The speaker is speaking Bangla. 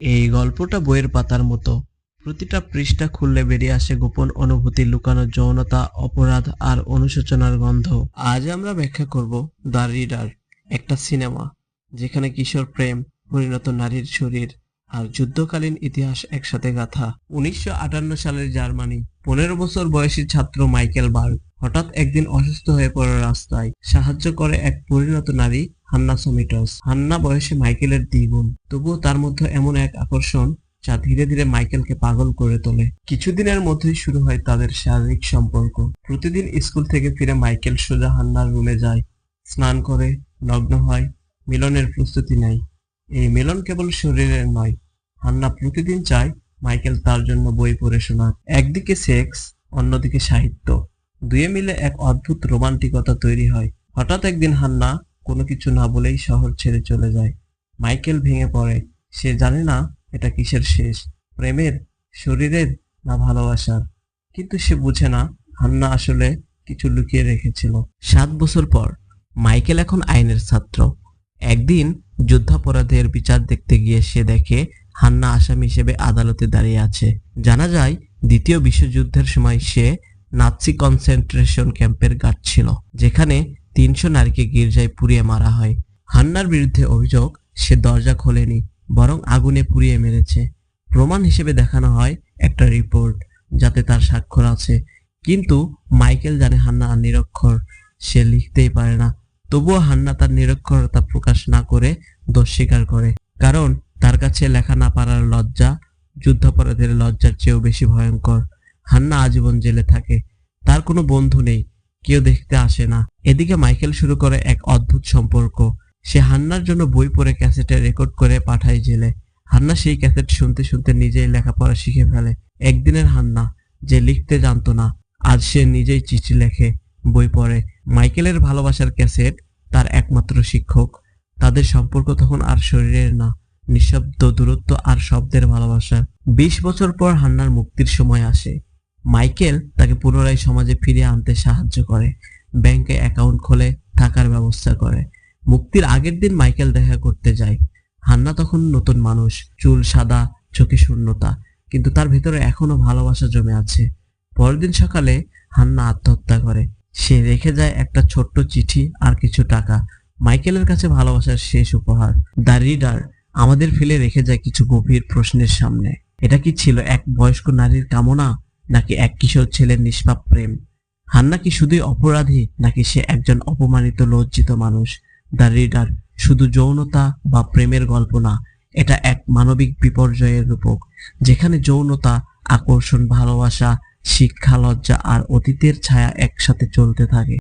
এই গল্পটা বইয়ের পাতার মতো। প্রতিটা পৃষ্ঠা খুললে বেরিয়ে আসে গোপন অনুভূতি, লুকানো যৌনতা, অপরাধ আর অনুশোচনার গন্ধ। আজ আমরা ব্যাখ্যা করব দ্য রিডার, একটা সিনেমা, যেখানে কিশোর প্রেম পরিণত নারীর শরীর। আর যুদ্ধকালীন ইতিহাস একসাথে গাথা। উনিশশো আটান্ন সালের জার্মানি, পনেরো বছর বয়সী ছাত্র মাইকেল বার্গ হঠাৎ একদিন অসুস্থ হয়ে পড়ে রাস্তায়। সাহায্য করে এক পরিণত নারী, হান্না সমিটস। হান্না বয়সে মাইকেলের দ্বিগুণ। তবুও তার মধ্যে এমন এক আকর্ষণ যা ধীরে ধীরে মাইকেলকে পাগল করে তোলে। কিছুদিনের মধ্যেই শুরু হয় তাদের শারীরিক সম্পর্ক। প্রতিদিন স্কুল থেকে ফিরে মাইকেল সোজা হান্নার রুমে যায়। স্নান করে নগ্ন হয়, মিলনের প্রস্তুতি নেয়। এই মিলন কেবল শরীরের নয় হান্না প্রতিদিন চায় মাইকেল তার জন্য বই পড়ে শোনাক একদিকে সেক্স, অন্যদিকে সাহিত্য। দুয়ে মিলে এক অদ্ভুত রোমান্টিকতা তৈরি হয়। হঠাৎ একদিন হান্না কোনো কিছু না বলেই শহর ছেড়ে চলে যায়। মাইকেল ভেঙে পড়ে। সে জানে না এটা কিসের শেষ। প্রেমের, শরীরের না ভালোবাসার। কিন্তু সে বুঝে না হান্না আসলে কিছু লুকিয়ে রেখেছিল। সাত বছর পর মাইকেল এখন আইনের ছাত্র। একদিন যুদ্ধাপরাধের বিচার দেখতে গিয়ে সে দেখে হান্না আসামি হিসেবে আদালতে দাঁড়িয়ে আছে। জানা যায়, দ্বিতীয় বিশ্বযুদ্ধের সময় সে নাৎসি কনসেন্ট্রেশন ক্যাম্পের গার্ড ছিল, যেখানে তিনশো নারীকে গির্জায় পুড়িয়ে মারা হয়। হান্নার বিরুদ্ধে অভিযোগ, সে দরজা খোলেনি, বরং আগুনে পুড়িয়ে মেরেছে। প্রমাণ হিসেবে দেখানো হয় একটা রিপোর্ট, যাতে তার স্বাক্ষর আছে। কিন্তু মাইকেল জানে হান্না আর নিরক্ষর, সে লিখতেই পারে না। তবুও হান্না তার নিরক্ষরতা প্রকাশ না করে দোষ স্বীকার করে। কারণ তার কাছে লেখা না পারার লজ্জা, যুদ্ধাপরাধের লজ্জার চেয়েও বেশি ভয়ঙ্কর। হান্না আজীবন জেলে থাকে। তার কোনো বন্ধু নেই, কেউ দেখতে আসে না। এদিকে মাইকেল শুরু করে এক অদ্ভুত সম্পর্ক। সে হান্নার জন্য বই পড়ে ক্যাসেটে রেকর্ড করে পাঠায় জেলে। হান্না সেই ক্যাসেট শুনতে শুনতে নিজেই লেখাপড়া শিখে ফেলে। একদিনের হান্না, যে লিখতে জানতো না, আজ সে নিজেই চিঠি লেখে, বই পড়ে। মাইকেলের ভালোবাসার ক্যাসেট তার একমাত্র শিক্ষক। তাদের সম্পর্ক তখন আর শরীরের না। নিঃশব্দ দূরত্ব আর শব্দের ভালোবাসা। বিশ বছর পর হান্নার মুক্তির সময় আসে। মাইকেল তাকে পুনরায় সমাজে ফিরে আনতে সাহায্য করে। ব্যাংকে অ্যাকাউন্ট খোলে, থাকার ব্যবস্থা করে। মুক্তির আগের দিন মাইকেল দেখা করতে যায়। হান্না তখন নতুন মানুষ, চুল সাদা, চোখে শূন্যতা, কিন্তু তার ভিতরে এখনও ভালোবাসা জমে আছে। পরের দিন সকালে হান্না আত্মহত্যা করে। সে রেখে যায় একটা ছোট্ট চিঠি আর কিছু টাকা। মাইকেলের কাছে ভালোবাসার শেষ উপহার। দ্য রিডার আমাদের ফেলে রেখে যায় কিছু গভীর প্রশ্নের সামনে। এটা কি ছিল এক বয়স্ক নারীর কামনা, নাকি এক কিশোর ছেলের নিষ্পাপ প্রেম? হান্না কি শুধুই অপরাধী, নাকি সে একজন অপমানিত, লজ্জিত মানুষ? দ্য রিডার, শুধু যৌনতা বা প্রেমের গল্প না, এটা এক মানবিক বিপর্যয়ের রূপক, যেখানে যৌনতা, আকর্ষণ, ভালোবাসা, শিক্ষা, লজ্জা আর অতীতের ছায়া একসাথে চলতে থাকে।